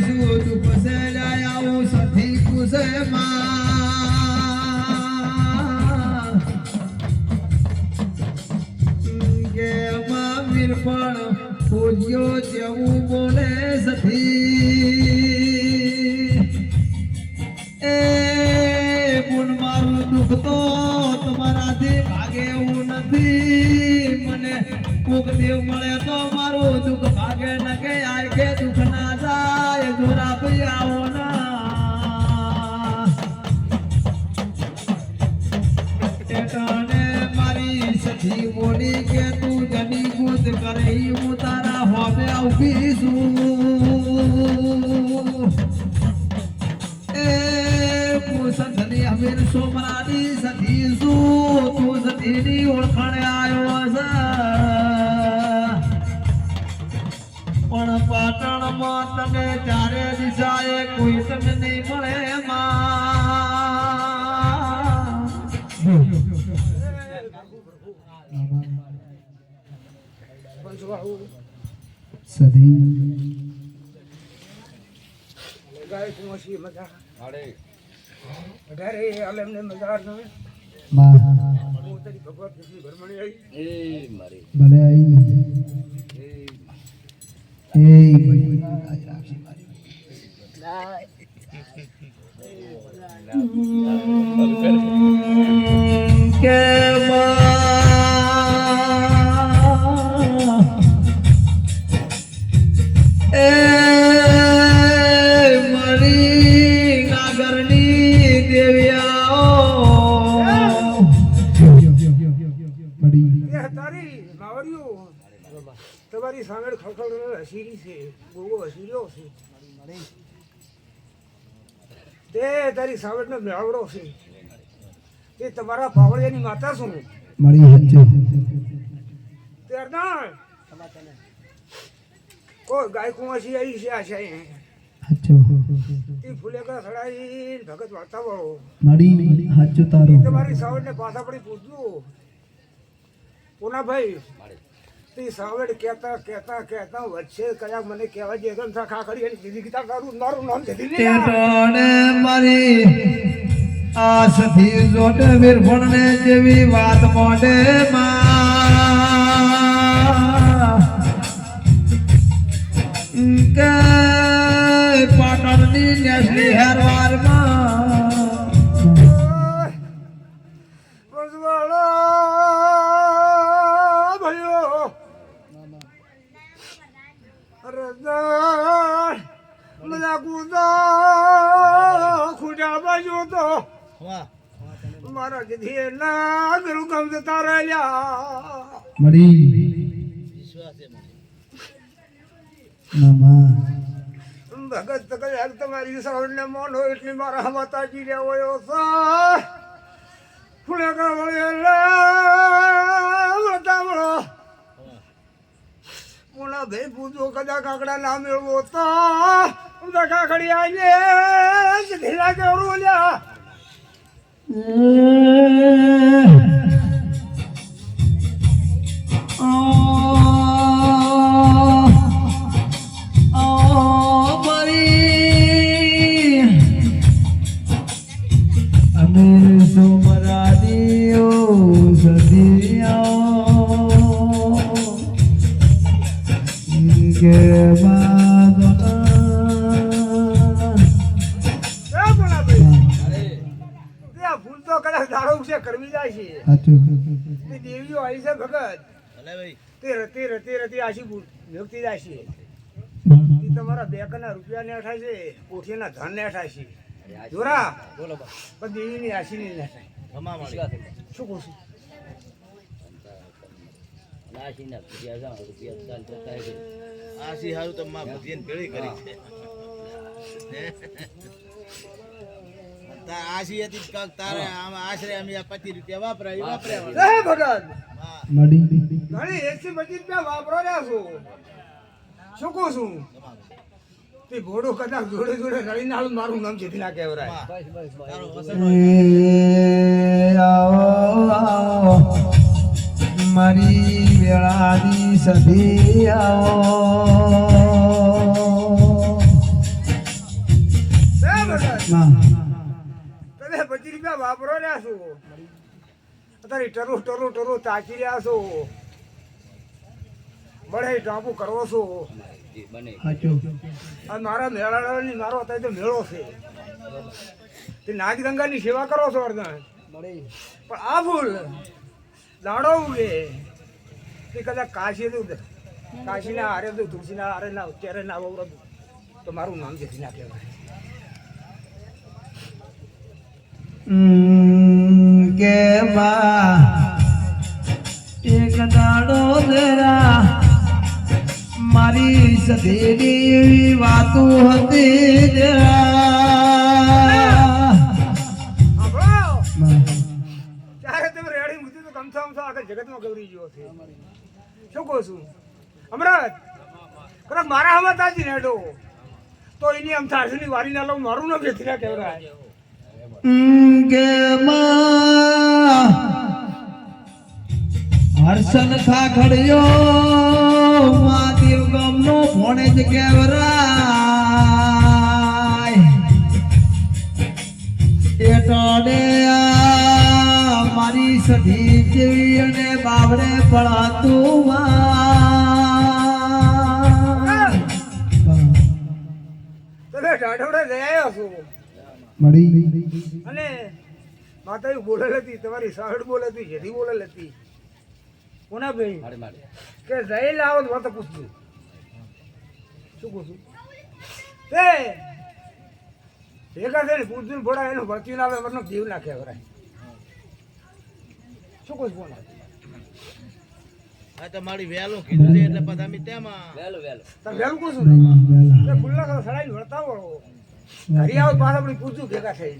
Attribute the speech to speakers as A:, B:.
A: શું દુઃખ છે આવું એ ગુણ મારું દુઃખ તો તમારાથી ભાગે એવું નથી. મને કોક દેવ મળે તો મારું દુઃખ ભાગે ન કે આ કે દુઃખ મોડી કે તું જની ગુદ કરે, હું તારા હોમે ઊભી છું. એ સંધની અમીર સોમરાની સધી ઓળખાણે આવ્યો છે. પણ પાટણમાં તને ચારે દિશાએ કોઈ તને નહીં મળે માં.
B: આવી
A: ભલે આઈ એ રાખી મારી
B: તમારી સામે ખળખળ હસીરી છે. બહુ હસીર્યો છે. તે તારી સાવડનો મેળવડો છે. તે તમારા પાવડિયાની માતા શું?
A: મળી હજુ
B: ત્યારના કોઈ ગાય કુંવાસી આવી છે આશા
A: હજુ
B: તે ફૂલેકા સડાઈ ભગત વાર્તા વાળો.
A: મળી હજુ તારું.
B: તમારી સાવડને પાછા પડી પૂછ્યું પૂનાભાઈ તે સાવડ કહેતા કહેતા કહેતા વચ્ચે કયા મને કહેવા જે ગમ ખા કરી એની દીદી ગીતા કરું મારું નામ દીદી
A: ટેટોને મારી આ સધી જોટ વીરભણને જેવી વાત મોઢે માં. કે પાટણની નેસલી હેરવારમાં
B: રજા બધા કૂદા ખૂટા બાજુ તો મારા કીધી ના ગરુ ગમ જતા રહ્યા.
A: મળી. મામા.
B: ભગત કઈ તમારી સાવડને મોનો એટલી મારા માતાજી રે હોય સા ફૂલે કા મોના ભાઈ પૂજો કદા કાકડા ના મેળવો તો કાકડી આવીને ઢીલા કેવડું લ્યા. કરવી જાય છે તે દેવીઓ આવી છે ભગત. તે રતી રતી રતી આશી વ્યક્તિ જાય છે તમારા બેકના રૂપિયા ને અઠાય છે કોઠીના ધન ને અઠાય છે. જોરા. બોલો પણ દેવીની આશીની ને થાય શું કહું છું?
C: આશી હારું તો માં ભજીયન ભેળી કરી છે. તાર આસી હતી જ તારે આમ આશરે અમે પચીસ રૂપિયા વાપરાય વાપર્યા.
B: એ ભગત
C: હા
B: ઘણી એસી બચી રૂપિયા વાપરો રહ્યા છો. શું કહું છું? તે ઘોડો કદાચ જોડે જોડે રળી નાળ મારું નામ જેથી ના કહેવરાય.
A: મારી વેળાની સભી આવો.
B: વાપરો રહ્યા છું અત્યારે ટરુ ટરુ ટરું તાકી રહ્યા છો. બળે ટાપુ કરો છો. મારા મેળાની મારો અત્યારે તો મેળો છે. તે નાગગંગાની સેવા કરો છો અર્ધન પણ આ ફૂલ દાડો ઉગે. તે કદાચ કાશી તું કાશીના હારે તું તુલસીના હારે ના અત્યારે ના વવરો તો મારું નામ જેથી ના કહેવાય
A: હમ, કે બા એક દાડો જરા મારી સધેરી એવી વાતો હતી જરા.
B: ત્યારે તમે રેડી મૂકી તો કમસા કમસા આખા જગતમાં ગૌરી ગયો છે. શું કહું છું? અમરત કદાચ મારા હમત તાજી નેડો તો એની આમ થાળીની વારી ના લઉં મારું ન જેથી ના કહેવાય.
A: હમ, કે માં હર્ષન ખાખડ્યો, મહાદેવ ગામનો ભોણે જ કેવરાય એ આ મારી સધી જેવી અને બાવડે પડાતું
B: તમે ઢાઢવડે જઈ આવ્યો છો.
A: મળી.
B: અને માતા બોલેલ હતી તમારી સાહડ બોલે હતી જેથી બોલેલ હતી. કોના ભાઈ? કે જઈ લાવો તો વાત પૂછજો. શું પૂછું? તે ભેગા થઈને પૂછજો ભોળા એનું ભરતી ના આવે મતલબ જીવ નાખે વરાય. શું કહું બોલા?
C: આ તમારી મારી વહેલું કીધું છે એટલે પછી અમે તેમાં
B: તમે વહેલું કહું છું? ને ખુલ્લા સડાઈ વળતા વળો ઘરે આવો પાછા પૂછું ભેગા થઈ